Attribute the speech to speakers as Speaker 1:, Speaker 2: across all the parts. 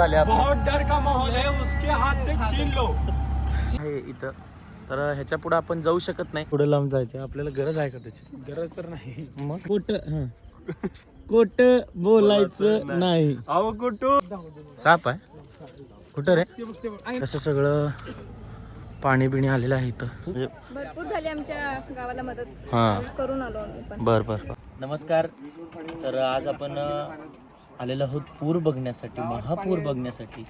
Speaker 1: बहुत डर का माहौल है उसके हाथ से छीन लो।
Speaker 2: आहे इथं. तर ह्याच्या पुढे आपण जाऊ शकत नाही. पुढे लांब जायचं आपल्याला गरज आहे का त्याची?
Speaker 1: गरज तर नाही.
Speaker 2: मग? कोट कोट बोलायचं नाही.
Speaker 1: अहो कुठू
Speaker 2: साप आहे. कुठं रे? कसं सगळं पाणी बिणी आलेलं आहे इथं? म्हणजे
Speaker 3: भरपूर झाली आमच्या गावाला मदत.
Speaker 2: हा.
Speaker 3: करून आलो आम्ही पण.
Speaker 2: बर बर. नमस्कार. तर आज आपण आलेलो आहोत पूर बघण्यासाठी महापूर बघण्यासाठी.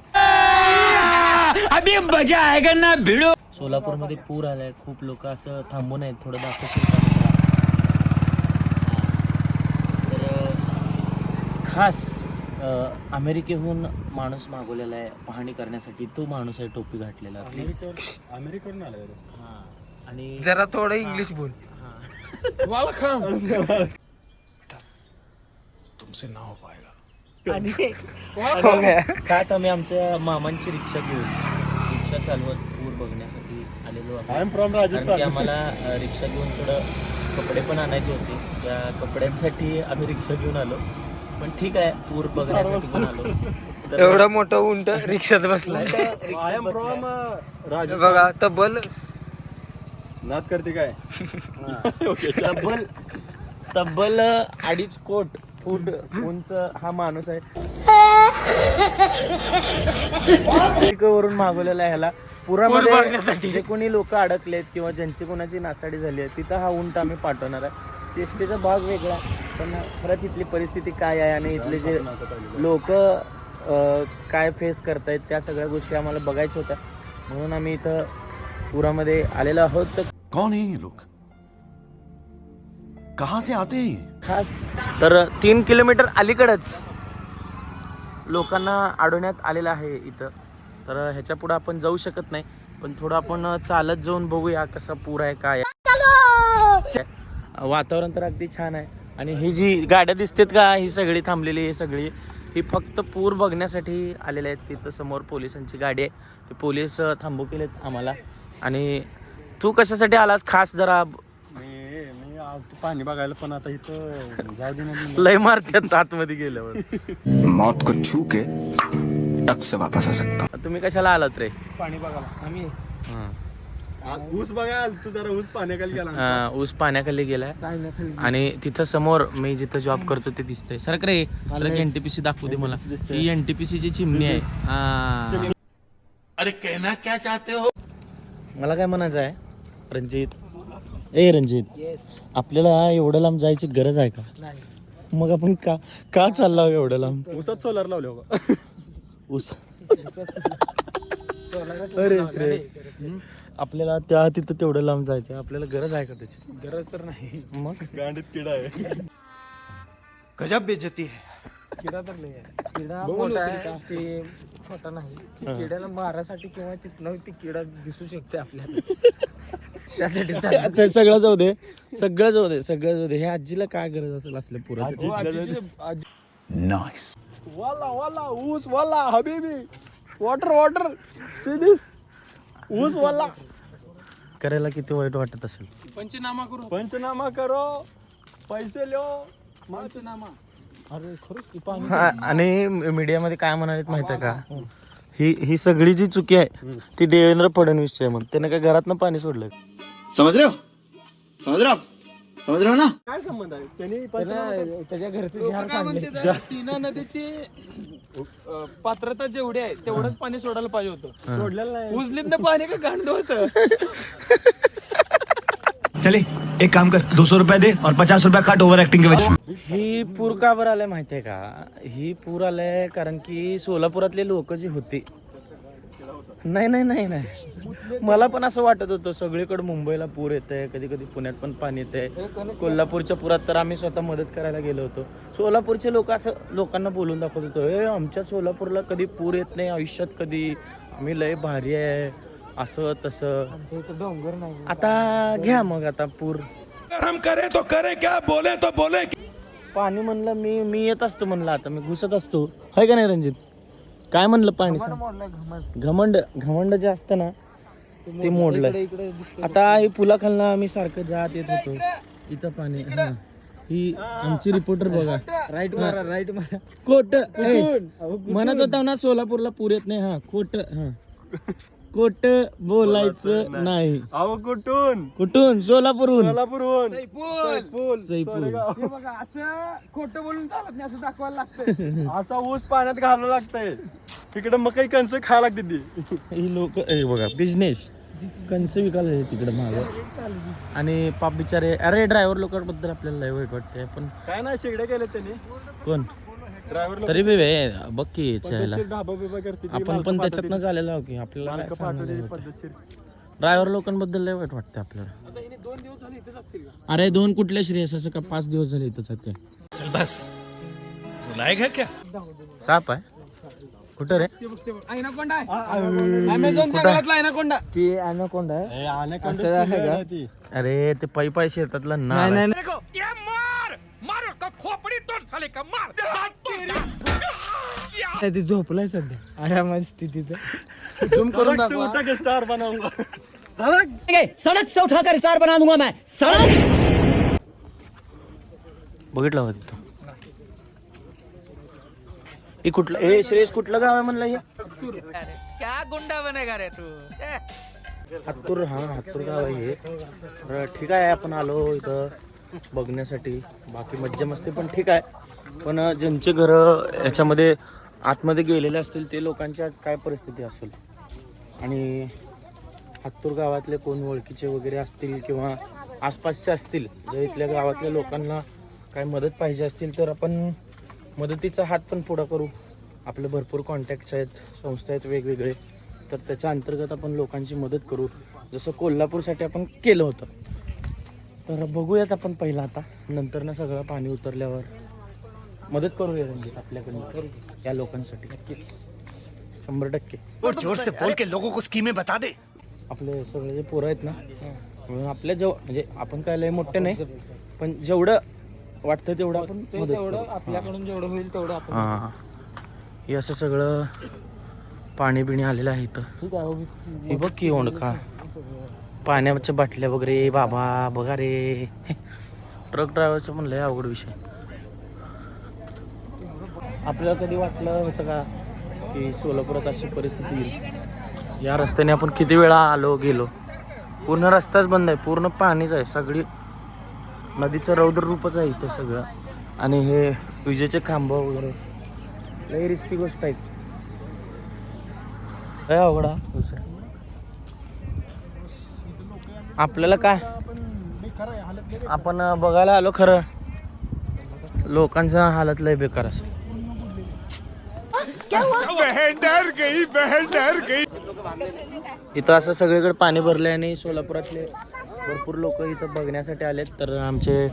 Speaker 2: सोलापूरमध्ये पूर आलाय खूप लोक असं थांबून आहेत थोडं दाखवशील का? तर खास अ, अमेरिकेहून माणूस मागवलेला आहे पाहणी करण्यासाठी तो माणूस आहे टोपी घातलेला
Speaker 1: अमेरिकेवरून आले
Speaker 2: हा आणि
Speaker 4: जरा थोडं इंग्लिश बोल.
Speaker 2: आणि आणि खास आम्ही आमच्या मामांची रिक्षा घेऊन रिक्षा चालवत पूर बघण्यासाठी आलेलो
Speaker 1: आय एम फ्रॉम
Speaker 2: कारण की
Speaker 1: राजस्थान
Speaker 2: आम्हाला अ, रिक्षा घेऊन थोडं कपडे पण आणायचे होते. त्या कपड्यांसाठी आम्ही रिक्षा घेऊन आलो. पण ठीक आहे पूर बघण्यासाठी पण आलो. तर
Speaker 4: एवढं मोठं उंट रिक्षात बसलाय.
Speaker 1: I am from. राजस्थान
Speaker 4: बघा तब्बल
Speaker 1: नाद करते काय?
Speaker 2: तब्बल तब्बल अडीच कोट फूट उंच हा माणूस आहे. वरून मागवलेला आहे ह्याला. पुरामध्ये जे कोणी लोक अडकलेत किंवा ज्यांची कोणाची नासाडी झाली आहे तिथं हा उंट आम्ही पाठवणार आहे. चेष्टेचा भाग वेगळा पण खरंच इथली परिस्थिती काय आहे आणि इथले जे लोक काय फेस करतायत त्या सगळ्या गोष्टी आम्हाला बघायच्या होत्या. म्हणून आम्ही इथं पुरामध्ये आलेलो आहोत. तर
Speaker 5: कौन है ये लोग? कहां से आते हैं ये?
Speaker 2: खास. तर तीन किलोमीटर अलीकडंच लोकांना अडवण्यात आलेलं आहे इथं. तर ह्याच्या पुढे आपण जाऊ शकत नाही पण थोडं आपण चालत जाऊन बघूया कसा पूर आहे काय वातावरण तर अगदी छान आहे. आणि ही जी गाड्या दिसतात का ही सगळी थांबलेली ही सगळी. ही फक्त पूर बघण्यासाठी आलेले आहेत तिथं समोर पोलिसांची गाडी आहे. ते पोलीस थांबू केलेत आम्हाला. आणि तू कशासाठी आलास? खास जरा
Speaker 1: पाणी बघायला पण आता इथं जाऊ दे ना
Speaker 2: लय मारत्यात आतमध्ये गेल्यावर.
Speaker 5: मौत को छू के टक से वापस आ सकता
Speaker 2: तुम्ही कशाला आलात रे?
Speaker 1: पाणी बघायला. आम्ही. आ- ऊस बघायला. तू जरा ऊस पाण्याखाली गेला
Speaker 2: ऊस पाण्याखाली गेलाय. आणि तिथं समोर मी जिथं जॉब करतो ते दिसतंय. सर रे एनटीपीसी दाखवू दे मला. ही एनटीपीसी ची चिमणी आहे.
Speaker 5: अरे कहना क्या चाहते हो?
Speaker 2: मला काय म्हणायचं आहे? रणजित ए रणजित. आपल्याला एवढं लांब जायची गरज आहे का? मग आपण का का चाललो आहोत एवढं लांब
Speaker 1: ऊसात सोलर लावले हो
Speaker 2: ऊस. अरे श्रेयस. आपल्याला त्या तिथं तेवढं लांब जायचं आपल्याला गरज आहे का त्याची?
Speaker 1: गरज तर नाही.
Speaker 2: मग?
Speaker 1: गांडीत किडा आहे.
Speaker 4: गजब बेजती है.
Speaker 1: किडा तर लय आहे.
Speaker 4: किडा मोठा आहे ते छोटा नाही. किड्याला मारासाठी किंवा तिथनं ती किडा दिसू शकते आपल्याला. त्यासाठी.
Speaker 2: ते सगळं जाऊ दे. सगळं जाऊ दे सगळं जाऊ दे. हे आजीला काय गरज असेल असल्या
Speaker 1: हो, आजीची- आजी-
Speaker 5: नाइस
Speaker 1: वाला वाला ऊस वाला हबीबी. वॉटर वॉटर सी दिस ऊस वाला.
Speaker 2: करायला किती वाईट वाटत असेल.
Speaker 1: पंचनामा करो. पंचनामा करो. पैसे लो. पंचनामा. अरे खरंच की पाणी
Speaker 2: हा, आणि मीडियामध्ये काय म्हणाले माहिती आहे का? ही. ही सगळी जी चुकी आहे ती देवेंद्र फडणवीसची आहे मग त्याने काय घरातनं पाणी सोडलं
Speaker 5: समझ रहे हो? समझ रहे हो? आप समझ रहे हो ना?
Speaker 1: काय संबंध आहे? त्यांनी
Speaker 4: त्याला त्याच्या घरचे
Speaker 6: सीना नदीची अ, पात्रता जेवढी आहे तेवढंच पाणी सोडायला पाहिजे होतं.
Speaker 1: सोडलेलं नाही.
Speaker 6: उजलीतनं पाणी का गांडो असं?
Speaker 7: चले एक काम कर दो सौ रुपया दे और पचास रुपया काट ओवर एक्टिंग के वजह
Speaker 2: ही पूर का बरं आलाय माहिती आहे का? ही पूर आलाय कारण की सोलापुरातले लोक जी होती नाही नाही नाही नाही. मला पण असं वाटत होतं सगळीकडे मुंबईला पूर येत आहे कधी कधी पुण्यात पण पाणी येत आहे कोल्हापूरच्या पुरात तर आम्ही स्वतः मदत करायला गेलो होतो. सोलापूरचे लोक असं लोकांना बोलून दाखवत होतो हे आमच्या सोलापूरला कधी पूर येत नाही आयुष्यात कधी. आम्ही लय भारी आहे. असं तसं.
Speaker 4: डोंगर नाही.
Speaker 2: आता घ्या मग आता पूर.
Speaker 8: हम करें तो करें क्या बोले तो बोले
Speaker 2: पाणी म्हणलं मी मी येत असतो म्हणलं आता मी घुसत असतो. हाय का नाही रणजित? काय म्हणलं पाणी सांग? घमंड. घमंड जे असतं ना ते
Speaker 4: दिसतं.
Speaker 2: आता हे पुलाखालनं आम्ही सारखं जात येत होतो. इथं पाणी हा. ही आमची रिपोर्टर बघा.
Speaker 4: राईट मारा राईट मारा.
Speaker 2: कोट म्हणत होता ना सोलापूरला पूर येत नाही हा. खोट हा. खोट बोलायचं नाही.
Speaker 1: अहो कुठून?
Speaker 2: कुठून? सोलापूरहून.
Speaker 1: सोलापूरहून.
Speaker 6: सैफुल. हे बघा असं खोटं बोलून चालत नाही असं दाखवायला लागतं
Speaker 1: असा ऊस पाण्यात घालावं लागतंय. तिकडे मकई कंस खायला लागते ती.
Speaker 2: ही लोक बघा बिझनेस कंस विकायला तिकडे माग. आणि पाप बिचारे अरे ड्रायव्हर लोकांबद्दल आपल्याला लय वाईट वाटतंय पण
Speaker 1: काय नाही शेगड्या केल्या त्यांनी.
Speaker 2: कोण? तरी बी वे बघ की यायला
Speaker 1: ढाबा बिबा करते ती,
Speaker 2: आपण पण
Speaker 1: पाठवते.
Speaker 2: त्याच्यातनं झालेलो आहो की आपल्याला
Speaker 1: मालकं पाठवते पद्धतशीर.
Speaker 2: ड्रायव्हर लोकांबद्दल लय वाईट वाटतं आपल्याला. अरे दोन कुठले श्रेयस असं का? पाच दिवस झाले इथंच आहेत काय?
Speaker 8: बस. बुलाएगा क्या?
Speaker 2: साप आहे. कुठं रे?
Speaker 4: ती अॅनाकोंडा आहे.
Speaker 1: आण्याकडे
Speaker 4: असं आहे का?
Speaker 2: अरे ते पै पै शेतातला ना
Speaker 4: नाही नाही
Speaker 8: ये मार मार उसका साले का मार?
Speaker 4: नाही, ती झोपलाय सध्या. आरामात स्थितीत.
Speaker 6: झूम करून
Speaker 1: सड़क से
Speaker 6: दाखवा.
Speaker 1: उठा के स्टार बनाऊंगा
Speaker 9: सड़क. से उठाकर स्टार बना दूंगा मैं सड़क.
Speaker 2: बघितलं होतं हे कुठलं ए श्रेयस कुठलं गाव आहे म्हणलं हे? हातूर हा हातूर गाव आहे हे. ठीक आहे आपण आलो इथं. बघण्यासाठी. बाकी मज्जा मस्ती पण ठीक आहे. पण ज्यांचे घर याच्यामध्ये आतमध्ये गेलेले असतील ते लोकांची आज काय परिस्थिती असेल? आणि हातूर गावातले कोण ओळखीचे वगैरे असतील किंवा आसपासचे असतील जर इथल्या गावातल्या लोकांना काय मदत पाहिजे असतील तर आपण मदतीचा हात पण पुढं करू. आपले भरपूर कॉन्टॅक्ट्स आहेत संस्था आहेत वेगवेगळे. तर त्याच्या अंतर्गत आपण लोकांची मदत करू. जसं कोल्हापूरसाठी आपण केलं होतं. तर बघूयात आपण पहिला आता. नंतर ना सगळं पाणी उतरल्यावर. मदत करूया रणजित आपल्याकडनं. या लोकांसाठी. नक्कीच शंभर टक्के.
Speaker 7: जोर से बोल के लोगों को स्कीमें बता दे.
Speaker 2: आपले सगळे जे पोरं आहेत ना म्हणून आपल्या जेव म्हणजे आपण काय लय मोठे नाही पण जेवढं वाटतं तेवढं आपण मदत
Speaker 4: तेवढं
Speaker 2: करू.
Speaker 4: आपल्याकडून जेवढं होईल तेवढं आपण
Speaker 2: हां. हे असं सगळं पाणी बिणी आलेलं आहे इथं.
Speaker 4: ठीक आहे हो,
Speaker 2: हे बघ की ओंडका. पाण्याच्या बाटल्या वगैरे बाबा बघा रे. ट्रक ड्रायव्हरचं पण आहे अवघड विषय. आपल्याला कधी वाटलं होतं का की सोलापुरात अशी परिस्थिती येईल? या रस्त्याने आपण किती वेळा आलो गेलो? पूर्ण रस्ताच बंद आहे. पूर्ण पाणीच आहे. सगळी नदीचं रौद्र रूपच आहे इथं सगळं. आणि हे विजेचे खांब वगैरे. लई रिस्की गोष्ट आहे. काय अवघडा दुसरं आपल्याला काय? आपण बघायला आलो खरं. लोकांचा हालत लय बेकार असं. इथं असं सगळीकडे पाणी भरलंय आणि सोलापुरातले भरपूर लोक इथं बघण्यासाठी आलेत. तर आमचे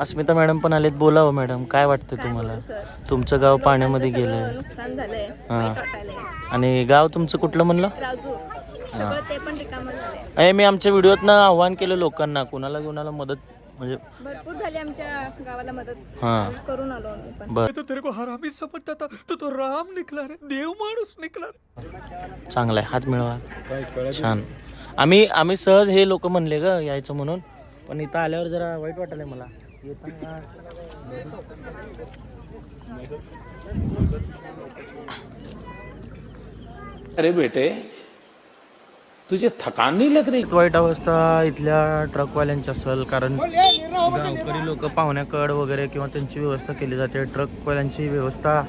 Speaker 2: अस्मिता मॅडम पण आलेत. बोलावं मॅडम काय वाटतं तुम्हाला? तुमचं गाव पाण्यामध्ये
Speaker 3: झालंय.
Speaker 2: हा. आणि गाव तुमचं कुठलं म्हणलं?
Speaker 3: राजू.
Speaker 2: अरे मी आमच्या व्हिडिओतनं आव्हान केलं लोकांना. कुणाला कुणाला मदत म्हणजे
Speaker 3: भरपूर झाली आमच्या गावाला मदत
Speaker 2: हां.
Speaker 3: करून आलो आम्ही पण.
Speaker 2: बर.
Speaker 8: तो तेरे को हरामी समझता था तो तो राम निकला रे देव माणूस निकला रे.
Speaker 2: चांगला आहे हात मिळवा. छान. आम्ही आम्ही सहज हे लोक म्हणले ग यायचं म्हणून. पण इथं आल्यावर जरा वाईट वाटलंय मला. येताना
Speaker 10: अरे बेटे तुझे थकान नहीं लग रही
Speaker 2: वाईट अवस्था इथल्या ट्रकवाल्यांची असेल कारण गावकरी लोक पाहुण्याकड वगैरे किंवा त्यांची व्यवस्था केली जाते. ट्रकवाल्यांची व्यवस्था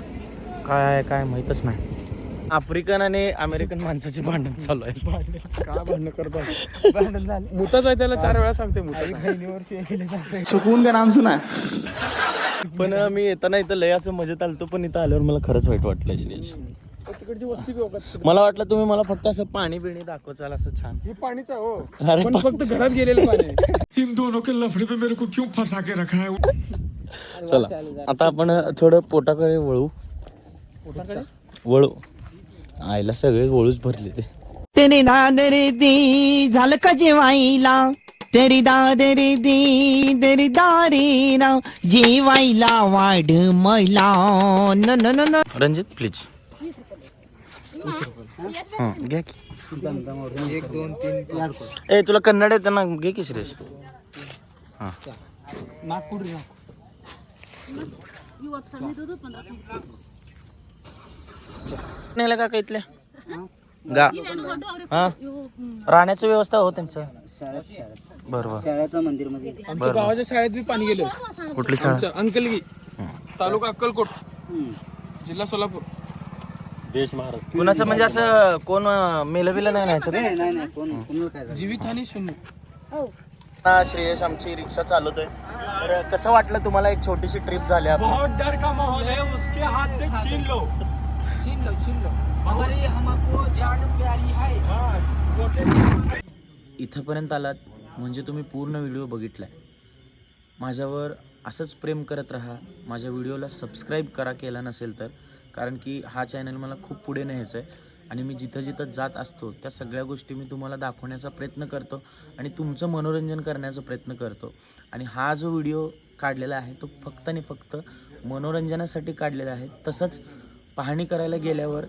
Speaker 2: काय आहे काय माहीतच नाही. आफ्रिकन आणि अमेरिकन माणसाचे भांडण चालू आहे.
Speaker 1: काय भांडणं करतात
Speaker 4: भांडण झालं.
Speaker 6: मुताच आहे त्याला चार वेळा सांगते मुता
Speaker 5: सुकून का नाम सुना
Speaker 2: पण मी येताना इथं लय असं मजेत आलतो पण इथं आल्यावर मला खरंच वाईट वाटलं श्रेयस
Speaker 6: तिकडची वस्ती बी
Speaker 2: मला वाटलं तुम्ही मला फक्त असं पाणी बिणी दाखवचाल असं छान.
Speaker 6: हे पाणीच आहे हो पण फक्त घरात गेलेलं पाणी आहे.
Speaker 8: इन दोनों के लफड़े पे मेरे को क्यों फंसा के रखा है?
Speaker 2: चला आता आपण थोडं पोटाकडे वळू. वळू. आईला सगळे वळूच भरले ते.
Speaker 9: तेरी दादर दी झालं का जेवायला? तेरी दादर दी तेरी दारी राव जेवायला वाढ मैला. न न न न.
Speaker 2: रणजित प्लीज हां घ्या की.
Speaker 4: एक दोन तीन चार
Speaker 2: ए तुला कन्नड येतं ना घे की श्रेष. हां.
Speaker 4: नागपूर
Speaker 2: नेलं का इथल्या? गा. हा? राहण्याची व्यवस्था हो त्यांचं. बरोबर.
Speaker 5: शाळेचं मंदिरमध्ये
Speaker 6: आमच्या गावाच्या शाळेत बी पाणी गेलं.
Speaker 2: कुठली शाळा?
Speaker 6: अंकलगी तालुका अक्कलकोट जिल्हा सोलापूर.
Speaker 1: देश महाराज.
Speaker 2: कुणाचं म्हणजे असं कोण मेलं बिलं नाही ना ह्याच्यात?
Speaker 5: नाही नाही नाही कोण कोणाला काय झालं?
Speaker 6: जीवितहानी शून्य.
Speaker 2: श्रेयश आमची रिक्षा चालवतोय. तर कसं वाटलं तुम्हाला एक छोटीशी ट्रिप झाली आपण?
Speaker 1: बहुत डर का माहौल है उसके हाथ से छीन लो.
Speaker 4: छीन लो छीन लो. हमारी हमको जान प्यारी है.
Speaker 2: इथंपर्यंत आलात म्हणजे तुम्ही पूर्ण व्हिडिओ बघितलाय. माझ्यावर असंच प्रेम करत राहा. माझ्या व्हिडिओला सबस्क्राईब करा केला नसेल तर. कारण की हा चॅनल मला खूप पुढे न्यायचा आहे आणि मी जिथं जिथं जात असतो त्या सगळ्या गोष्टी मी तुम्हाला दाखवण्याचा प्रयत्न करतो आणि तुमचं मनोरंजन करण्याचा प्रयत्न करतो. आणि हा जो व्हिडिओ काढलेला आहे तो फक्त आणि फक्त मनोरंजनासाठी काढलेला आहे. तसंच पाहणी करायला गेल्यावर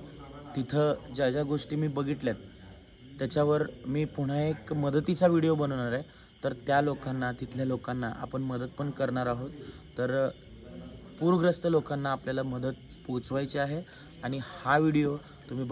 Speaker 2: तिथं ज्या ज्या गोष्टी मी बघितल्यात त्याच्यावर मी पुन्हा एक मदतीचा व्हिडिओ बनवणार आहे. तर त्या लोकांना तिथल्या लोकांना आपण मदत पण करणार आहोत. तर पूरग्रस्त लोकांना आपल्याला मदत पोचवायची आहे. आणि हा व्हिडिओ